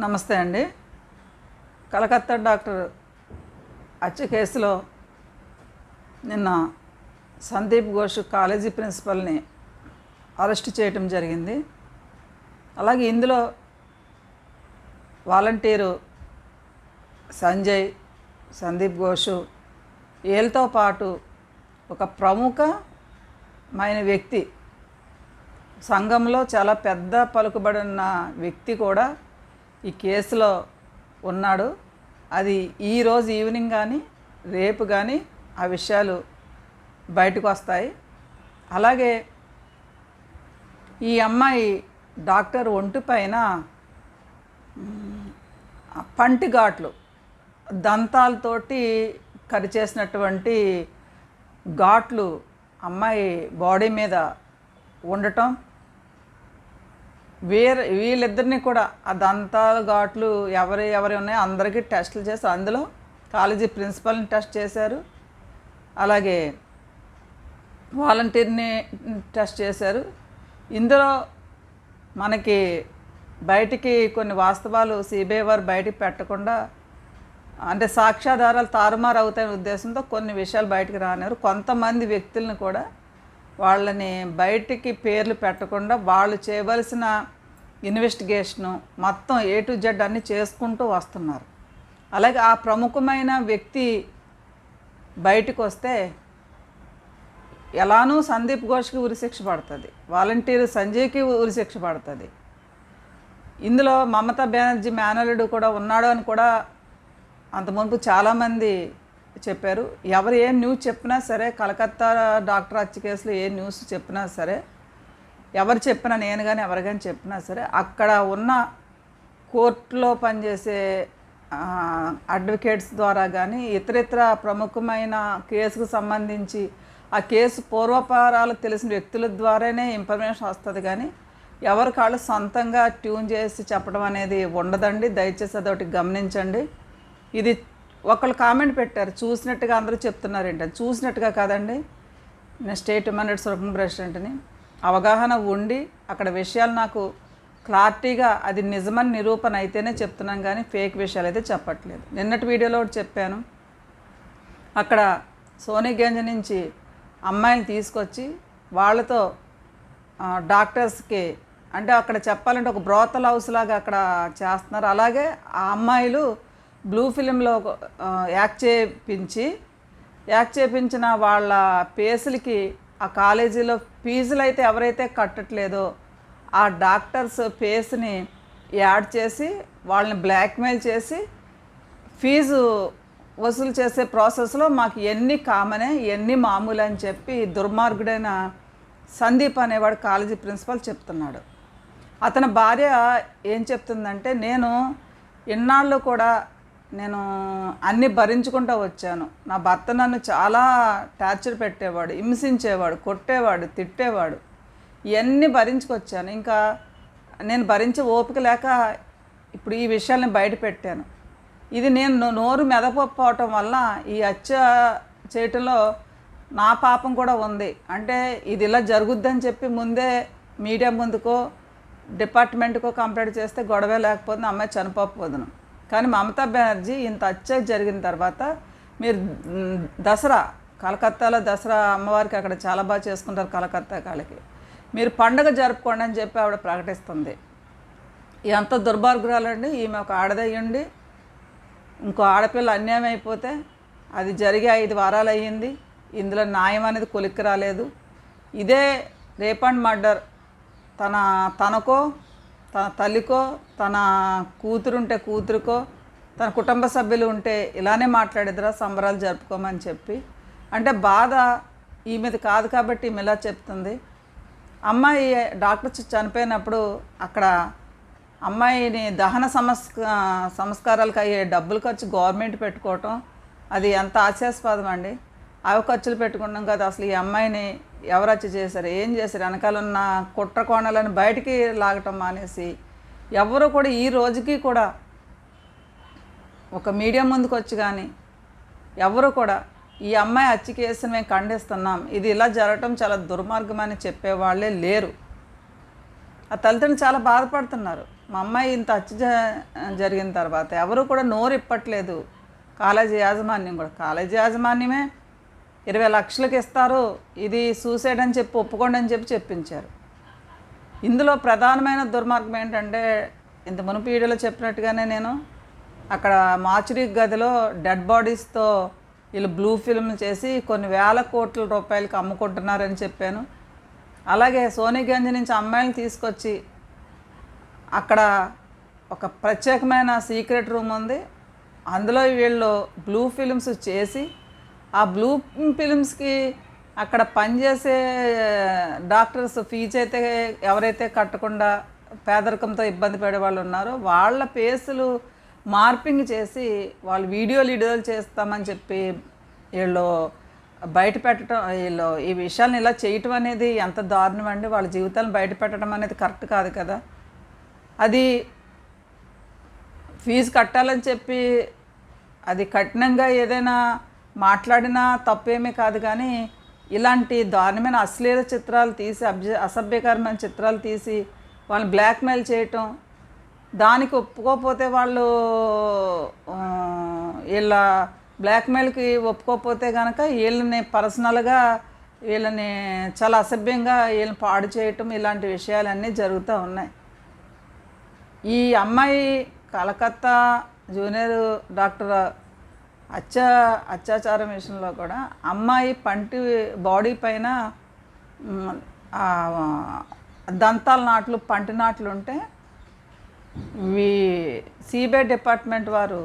నమస్తే అండి. కలకత్తా డాక్టర్ హత్య కేసులో నిన్న సందీప్ ఘోష్ కాలేజీ ప్రిన్సిపల్ని అరెస్ట్ చేయటం జరిగింది. అలాగే ఇందులో వాలంటీరు సంజయ్ సందీప్ ఘోష్ వీళ్ళతో పాటు ఒక ప్రముఖమైన వ్యక్తి సంఘంలో చాలా పెద్ద పలుకుబడిన వ్యక్తి కూడా ఈ కేసులో ఉన్నాడు. అది ఈరోజు ఈవినింగ్ కానీ రేపు కానీ ఆ విషయాలు బయటకు వస్తాయి. అలాగే ఈ అమ్మాయి డాక్టర్ ఒంటి పైన పంటి ఘాట్లు దంతాలతోటి కరిచేసినటువంటి ఘాట్లు అమ్మాయి బాడీ మీద ఉండటం వేరే వీళ్ళిద్దరిని కూడా ఆ దంతాలు ఘాట్లు ఎవరి ఎవరి ఉన్నాయో అందరికీ టెస్టులు చేస్తారు అందులో కాలేజీ ప్రిన్సిపల్ని టెస్ట్ చేశారు. అలాగే వాలంటీర్ని టెస్ట్ చేశారు. ఇందులో మనకి బయటికి కొన్ని వాస్తవాలు సిబిఐ వారు బయటికి పెట్టకుండా అంటే సాక్ష్యాధారాలు తారుమారు అవుతాయనే ఉద్దేశంతో కొన్ని విషయాలు బయటికి రానివారు కొంతమంది వ్యక్తులను కూడా వాళ్ళని బయటికి పేర్లు పెట్టకుండా వాళ్ళు చేయవలసిన ఇన్వెస్టిగేషను మొత్తం ఏ టు జెడ్ అన్నీ చేసుకుంటూ వస్తున్నారు. అలాగే ఆ ప్రముఖమైన వ్యక్తి బయటకు వస్తే ఎలానూ సందీప్ ఘోష్కి ఉరిశిక్ష పడుతుంది. వాలంటీర్ సంజయ్కి ఉరిశిక్ష పడుతుంది. ఇందులో మమతా బెనర్జీ మేనలుడు కూడా ఉన్నాడు అని కూడా అంత మునుపు చాలామంది చెప్పారు. ఎవరు ఏ న్యూస్ చెప్పినా సరే కలకత్తా డాక్టర్ హత్య కేసులో ఏ న్యూస్ చెప్పినా సరే ఎవరు చెప్పినా నేను కానీ ఎవరు కానీ చెప్పినా సరే అక్కడ ఉన్న కోర్టులో పనిచేసే అడ్వకేట్స్ ద్వారా కానీ ఇతరితర ప్రముఖమైన కేసుకు సంబంధించి ఆ కేసు పూర్వపారాలు తెలిసిన వ్యక్తుల ద్వారానే ఇన్ఫర్మేషన్ వస్తుంది కానీ ఎవరి కాళ్ళు సొంతంగా ట్యూన్ చేసి చెప్పడం అనేది ఉండదండి. దయచేసి అదొకటి గమనించండి. ఇది ఒకళ్ళు కామెంట్ పెట్టారు చూసినట్టుగా అందరూ చెప్తున్నారు ఏంటంటే చూసినట్టుగా కాదండి. నేను స్టేట్ హ్యూమన్ రైట్స్ వర్కింగ్ ప్రెసిడెంట్ని. అవగాహన ఉండి అక్కడ విషయాలు నాకు క్లారిటీగా అది నిజమని నిరూపణ అయితేనే చెప్తున్నాం కానీ ఫేక్ విషయాలు అయితే చెప్పట్లేదు. నిన్నటి వీడియోలో ఒకటి చెప్పాను. అక్కడ సోనిగంజ్ నుంచి అమ్మాయిని తీసుకొచ్చి వాళ్ళతో డాక్టర్స్కి అంటే అక్కడ చెప్పాలంటే ఒక బ్రోతల్ హౌస్ లాగా అక్కడ చేస్తున్నారు. అలాగే ఆ అమ్మాయిలు బ్లూ ఫిలింలో యాక్ట్ చేయించి యాక్ట్ చేయించిన వాళ్ళ పేసులకి ఆ కాలేజీలో ఫీజులు అయితే ఎవరైతే కట్టట్లేదో ఆ డాక్టర్స్ ఫేస్ని యాడ్ చేసి వాళ్ళని బ్లాక్మెయిల్ చేసి ఫీజు వసూలు చేసే ప్రాసెస్లో మాకు ఎన్ని కామనే ఎన్ని మామూలు అని చెప్పి దుర్మార్గుడైన సందీప్ అనేవాడు కాలేజీ ప్రిన్సిపల్ చెప్తున్నాడు. అతని భార్య ఏం చెప్తుందంటే నేను ఇన్నాళ్ళు కూడా నేను అన్ని భరించుకుంటూ వచ్చాను. నా భర్త నన్ను చాలా టార్చర్ పెట్టేవాడు హింసించేవాడు కొట్టేవాడు తిట్టేవాడు. ఇవన్నీ భరించుకొచ్చాను. ఇంకా నేను భరించే ఓపిక లేక ఇప్పుడు ఈ విషయాల్ని బయట పెట్టాను. ఇది నేను నోరు మెదపకపోవటం వల్ల ఈ హత్య చేయటంలో నా పాపం కూడా ఉంది. అంటే ఇది ఇలా జరుగుద్దని చెప్పి ముందే మీడియా ముందుకో డిపార్ట్మెంట్కో కంప్లైంట్ చేస్తే గొడవే లేకపోతే అమ్మాయి చనిపోకపోదును. కానీ మమతా బెనర్జీ ఇంత అత్యాచ జరిగిన తర్వాత మీరు దసరా కలకత్తాలో దసరా అమ్మవారికి అక్కడ చాలా బాగా చేసుకుంటారు కలకత్తా కాళ్ళకి. మీరు పండగ జరుపుకోండి అని చెప్పి ఆవిడ ప్రకటిస్తుంది. ఎంత దుర్మార్గురాలండి ఈమె ఒక ఆడదయ్యండి ఇంకో ఆడపిల్ల అన్యాయం అయిపోతే అది జరిగి ఐదు వారాలు అయ్యింది ఇందులో న్యాయం అనేది కొలిక్కి రాలేదు. ఇదే రేప్ అండ్ మర్డర్ తన తనకో తన తల్లికో తన కూతురుంటే కూతురుకో తన కుటుంబ సభ్యులు ఉంటే ఇలానే మాట్లాడిద్దరా సంబరాలు జరుపుకోమని చెప్పి. అంటే బాధ ఈ మీద కాదు కాబట్టి ఈమె ఇలా చెప్తుంది. అమ్మాయి డాక్టర్ చనిపోయినప్పుడు అక్కడ అమ్మాయిని దహన సంస్క సంస్కారాలకు అయ్యే డబ్బులు ఖర్చు గవర్నమెంట్ పెట్టుకోవటం అది ఎంత ఆశాస్పదం అండి అవి ఖర్చులు పెట్టుకున్నాం కదా అసలు ఈ అమ్మాయిని ఎవరు చేశారు? ఏం చేశారు? వెనకాల ఉన్న కుట్ర కోణాలను బయటికి లాగటం మానేసి ఎవరు కూడా ఈ రోజుకి కూడా ఒక మీడియం ముందుకు వచ్చి కానీ ఎవరు కూడా ఈ అమ్మాయి హత్య కేసుని మేము ఖండిస్తున్నాం ఇది ఇలా జరగటం చాలా దుర్మార్గం అని చెప్పేవాళ్ళే లేరు. ఆ తల్లిదండ్రులు చాలా బాధపడుతున్నారు. మా అమ్మాయి ఇంత హత్య జ- జరిగిన తర్వాత ఎవరు కూడా నోరు ఇప్పట్లేదు. కాలేజీ యాజమాన్యం కూడా కాలేజీ యాజమాన్యమే ఇరవై లక్షలకు ఇస్తారు ఇది సూసైడ్ అని చెప్పి ఒప్పుకోండి అని చెప్పి చెప్పించారు. ఇందులో ప్రధానమైన దుర్మార్గం ఏంటంటే ఇంత మునుపు వీడియోలో చెప్పినట్టుగానే నేను అక్కడ మార్చురీ గదిలో డెడ్ బాడీస్తో వీళ్ళు బ్లూ ఫిల్మ్ చేసి కొన్ని వేల కోట్ల రూపాయలకి అమ్ముకుంటున్నారని చెప్పాను. అలాగే సోనిగంజ్ నుంచి అమ్మాయిని తీసుకొచ్చి అక్కడ ఒక ప్రత్యేకమైన సీక్రెట్ రూమ్ ఉంది. అందులో వీళ్ళు బ్లూ ఫిల్మ్స్ చేసి ఆ బ్లూ ఫిలిమ్స్కి అక్కడ పనిచేసే డాక్టర్స్ ఫీజు అయితే ఎవరైతే కట్టకుండా పేదరికంతో ఇబ్బంది పడే వాళ్ళు ఉన్నారో వాళ్ళ పేసులు మార్పింగ్ చేసి వాళ్ళు వీడియోలు వీడియోలు చేస్తామని చెప్పి వీళ్ళు బయట పెట్టడం వీళ్ళు ఈ విషయాలను ఇలా చేయటం అనేది ఎంత దారుణం అండి. వాళ్ళ జీవితాలను బయట పెట్టడం అనేది కరెక్ట్ కాదు కదా. అది ఫీజు కట్టాలని చెప్పి అది కఠినంగా ఏదైనా మాట్లాడినా తప్పేమీ కాదు కానీ ఇలాంటి దారుణమైన అశ్లీల చిత్రాలు తీసి అబ్జ అసభ్యకరమైన చిత్రాలు తీసి వాళ్ళని బ్లాక్మెయిల్ చేయటం దానికి ఒప్పుకోకపోతే వాళ్ళు వీళ్ళ బ్లాక్మెయిల్కి ఒప్పుకోకపోతే కనుక వీళ్ళని పర్సనల్గా వీళ్ళని చాలా అసభ్యంగా వీళ్ళని పాడు చేయటం ఇలాంటి విషయాలన్నీ జరుగుతూ ఉన్నాయి. ఈ అమ్మాయి కలకత్తా జూనియర్ డాక్టర్ అత్యా అత్యాచారం విషయంలో కూడా అమ్మాయి పంటి బాడీ పైన దంతాల నాట్లు పంటి నాట్లు ఉంటే ఈ సిబిఐ డిపార్ట్మెంట్ వారు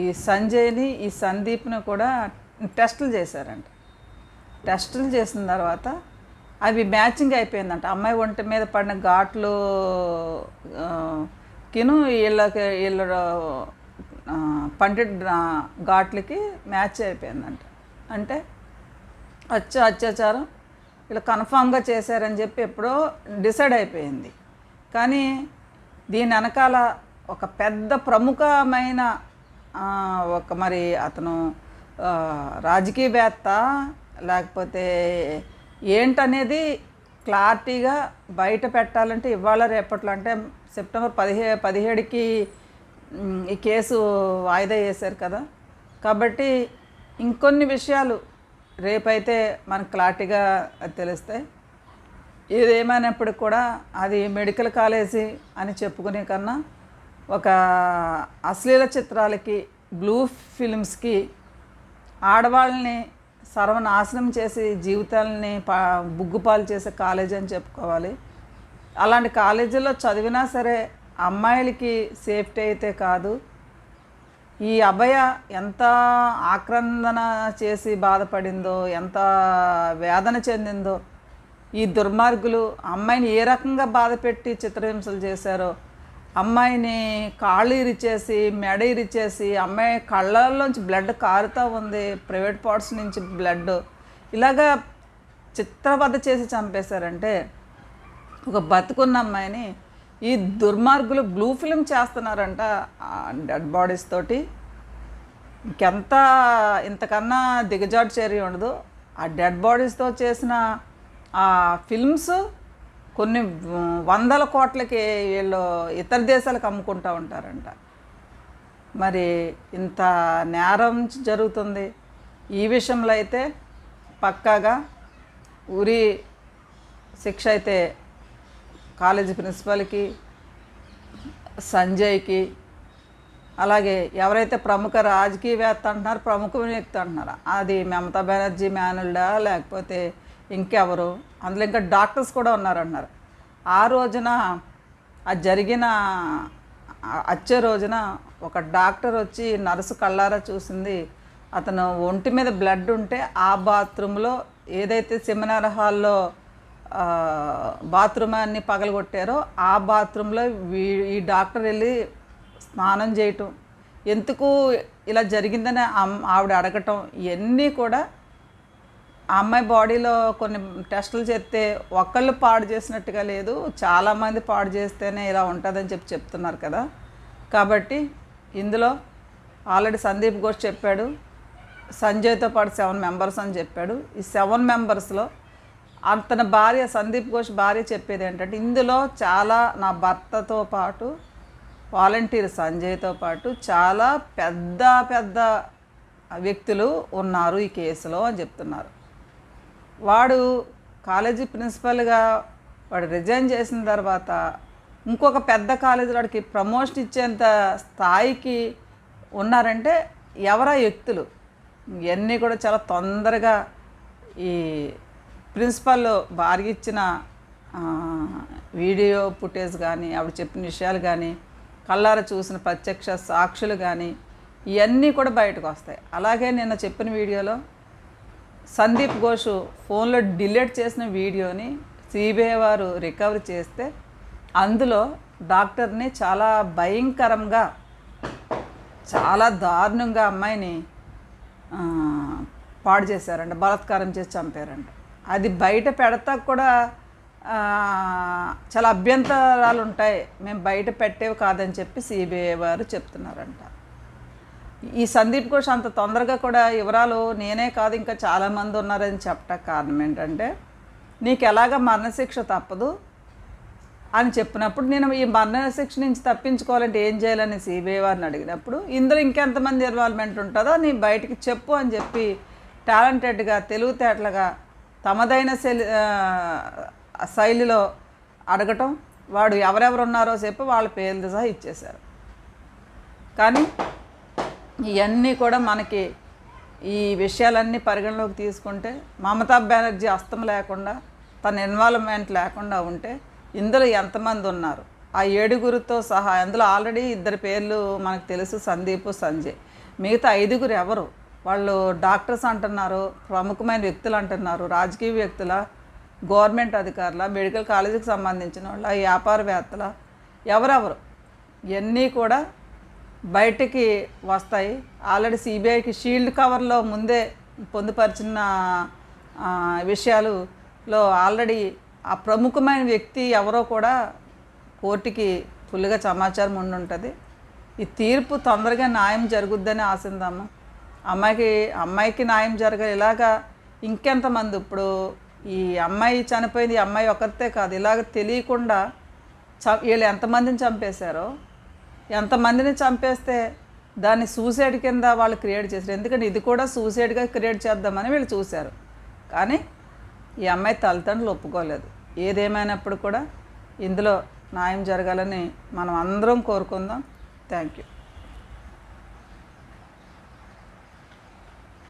ఈ సంజయ్ని ఈ సందీప్ని కూడా టెస్టులు చేశారంట. టెస్టులు చేసిన తర్వాత అవి మ్యాచింగ్ అయిపోయిందంట. అమ్మాయి ఒంటి మీద పడిన ఘాట్లు కిను వీళ్ళకి వీళ్ళ పండిట్ ఘాట్లకి మ్యాచ్ అయిపోయిందంట. అంటే అచ్చ అత్యాచారం ఇలా కన్ఫామ్గా చేశారని చెప్పి ఎప్పుడో డిసైడ్ అయిపోయింది. కానీ దీని వెనకాల ఒక పెద్ద ప్రముఖమైన ఒక మరి అతను రాజకీయవేత్త లేకపోతే ఏంటనేది క్లారిటీగా బయట పెట్టాలంటే ఇవాళ రేపట్లో అంటే సెప్టెంబర్ పదిహే పదిహేడుకి ఈ కేసు వాయిదా వేశారు కదా. కాబట్టి ఇంకొన్ని విషయాలు రేపైతే మనకు క్లారిటీగా తెలుస్తాయి. ఏదేమైనప్పటికి కూడా అది మెడికల్ కాలేజీ అని చెప్పుకునే కన్నా ఒక అశ్లీల చిత్రాలకి బ్లూ ఫిల్మ్స్కి ఆడవాళ్ళని సర్వనాశనం చేసి జీవితాలని పా బుగ్గుపాలు చేసే కాలేజీ అని చెప్పుకోవాలి. అలాంటి కాలేజీలో చదివినా సరే అమ్మాయిలకి సేఫ్టీ అయితే కాదు. ఈ అభయ ఎంత ఆక్రందన చేసి బాధపడిందో ఎంత వేదన చెందిందో ఈ దుర్మార్గులు అమ్మాయిని ఏ రకంగా బాధ పెట్టి చిత్రహింసలు చేశారో అమ్మాయిని కాళ్ళు ఇరిచేసి మెడ ఇరిచేసి అమ్మాయి కళ్ళల్లోంచి బ్లడ్ కారుతూ ఉంది ప్రైవేట్ పార్ట్స్ నుంచి బ్లడ్. ఇలాగా చిత్రవధ చేసి చంపేశారంటే ఒక బతుకున్న అమ్మాయిని ఈ దుర్మార్గులు బ్లూ ఫిల్మ్ చేస్తున్నారంట డెడ్ బాడీస్ తోటి. ఇంకెంత ఇంతకన్నా దిగజాటు చర్య ఉండదు. ఆ డెడ్ బాడీస్తో చేసిన ఆ ఫిల్మ్స్ కొన్ని వందల కోట్లకి వీళ్ళు ఇతర దేశాలకు అమ్ముకుంటూ ఉంటారంట. మరి ఇంత నేరం జరుగుతుంది. ఈ విషయంలో అయితే పక్కాగా ఉరి శిక్ష అయితే కాలేజీ ప్రిన్సిపల్కి సంజయ్కి అలాగే ఎవరైతే ప్రముఖ రాజకీయవేత్త అంటున్నారు ప్రముఖ వ్యక్తి అంటున్నారు. అది మమతా బెనర్జీ మేనల్డా లేకపోతే ఇంకెవరు? అందులో ఇంకా డాక్టర్స్ కూడా ఉన్నారన్నారు ఆ రోజున ఆ జరిగిన వచ్చే రోజున ఒక డాక్టర్ వచ్చి నర్సు కళ్ళారా చూసింది. అతను ఒంటి మీద బ్లడ్ ఉంటే ఆ బాత్రూంలో ఏదైతే సెమినార్ హాల్లో బాత్రూమ్ అన్ని పగలగొట్టారో ఆ బాత్రూంలో వీ ఈ డాక్టర్ వెళ్ళి స్నానం చేయటం. ఎందుకు ఇలా జరిగిందని ఆవిడ అడగటం. ఇవన్నీ కూడా ఆ అమ్మాయి బాడీలో కొన్ని టెస్టులు చేస్తే ఒక్కళ్ళు పాడు చేసినట్టుగా లేదు. చాలామంది పాడు చేస్తేనే ఇలా ఉంటుందని చెప్పి చెప్తున్నారు కదా. కాబట్టి ఇందులో ఆల్రెడీ సందీప్ ఘోష్ చెప్పాడు. సంజయ్తో పాటు సెవెన్ మెంబర్స్ అని చెప్పాడు. ఈ సెవెన్ మెంబర్స్లో అతని భార్య సందీప్ ఘోష్ భార్య చెప్పేది ఏంటంటే ఇందులో చాలా నా భర్తతో పాటు వాలంటీర్ సంజయ్తో పాటు చాలా పెద్ద పెద్ద వ్యక్తులు ఉన్నారు ఈ కేసులో అని చెప్తున్నారు. వాడు కాలేజీ ప్రిన్సిపల్గా వాడు రిజైన్ చేసిన తర్వాత ఇంకొక పెద్ద కాలేజీ వాడికి ప్రమోషన్ ఇచ్చేంత స్థాయికి ఉన్నారంటే ఎవరా వ్యక్తులు? ఇవన్నీ కూడా చాలా తొందరగా ఈ ప్రిన్సిపల్ భార్య ఇచ్చిన వీడియో ఫుటేజ్ కానీ ఆవిడ చెప్పిన విషయాలు కానీ కళ్ళార చూసిన ప్రత్యక్ష సాక్షులు కానీ ఇవన్నీ కూడా బయటకు వస్తాయి. అలాగే నిన్న చెప్పిన వీడియోలో సందీప్ ఘోష్ ఫోన్లో డిలీట్ చేసిన వీడియోని సిబిఐ వారు రికవరీ చేస్తే అందులో డాక్టర్ని చాలా భయంకరంగా చాలా దారుణంగా అమ్మాయిని పాడు చేశారంట బలాత్కారం చేసి చంపారంట. అది బయట పెడతా కూడా చాలా అభ్యంతరాలు ఉంటాయి. మేము బయట పెట్టేవి కాదని చెప్పి సిబిఐ వారు చెప్తున్నారంట. ఈ సందీప్ ఘోష్ అంత తొందరగా కూడా వివరాలు నేనే కాదు ఇంకా చాలామంది ఉన్నారని చెప్పటం కారణం ఏంటంటే నీకు ఎలాగ మరణశిక్ష తప్పదు అని చెప్పినప్పుడు నేను ఈ మరణశిక్ష నుంచి తప్పించుకోవాలంటే ఏం చేయాలని సిబిఐ వారిని అడిగినప్పుడు ఇందులో ఇంకెంతమంది ఇన్వాల్వ్మెంట్ ఉంటుందో నీ బయటికి చెప్పు అని చెప్పి టాలెంటెడ్గా తెలివితేటలుగా తమదైన శైలి శైలిలో అడగటం వాడు ఎవరెవరు ఉన్నారో చెప్పి వాళ్ళ పేర్లు సహా ఇచ్చేశారు. కానీ ఇవన్నీ కూడా మనకి ఈ విషయాలన్నీ పరిగణలోకి తీసుకుంటే మమతా బెనర్జీ అస్తం లేకుండా తన ఇన్వాల్వ్మెంట్ లేకుండా ఉంటే ఇందులో ఎంతమంది ఉన్నారు? ఆ ఏడుగురితో సహా అందులో ఆల్రెడీ ఇద్దరు పేర్లు మనకు తెలుసు సందీప్ సంజయ్. మిగతా ఐదుగురు ఎవరు? వాళ్ళు డాక్టర్స్ అంటున్నారు ప్రముఖమైన వ్యక్తులు అంటున్నారు రాజకీయ వ్యక్తుల గవర్నమెంట్ అధికారుల మెడికల్ కాలేజీకి సంబంధించిన వాళ్ళ వ్యాపారవేత్తల ఎవరెవరు ఇవన్నీ కూడా బయటికి వస్తాయి. ఆల్రెడీ సిబిఐకి షీల్డ్ కవర్లో ముందే పొందుపరిచిన విషయాలులో ఆల్రెడీ ఆ ప్రముఖమైన వ్యక్తి ఎవరో కూడా కోర్టుకి ఫుల్గా సమాచారం ఉండి ఉంటుంది ఈ తీర్పు తొందరగా న్యాయం జరుగుద్దని ఆశిందాము అమ్మాయికి అమ్మాయికి న్యాయం జరగాలి. ఇలాగా ఇంకెంతమంది ఇప్పుడు ఈ అమ్మాయి చనిపోయింది ఈ అమ్మాయి ఒకరితే కాదు. ఇలాగ తెలియకుండా చ వీళ్ళు ఎంతమందిని చంపేశారో ఎంతమందిని చంపేస్తే దాన్ని సూసైడ్ కింద వాళ్ళు క్రియేట్ చేశారు. ఎందుకంటే ఇది కూడా సూసైడ్గా క్రియేట్ చేద్దామని వీళ్ళు చూశారు. కానీ ఈ అమ్మాయి తల్లిదండ్రులు ఒప్పుకోలేదు. ఏదేమైనప్పుడు కూడా ఇందులో న్యాయం జరగాలని మనం అందరం కోరుకుందాం. Thank you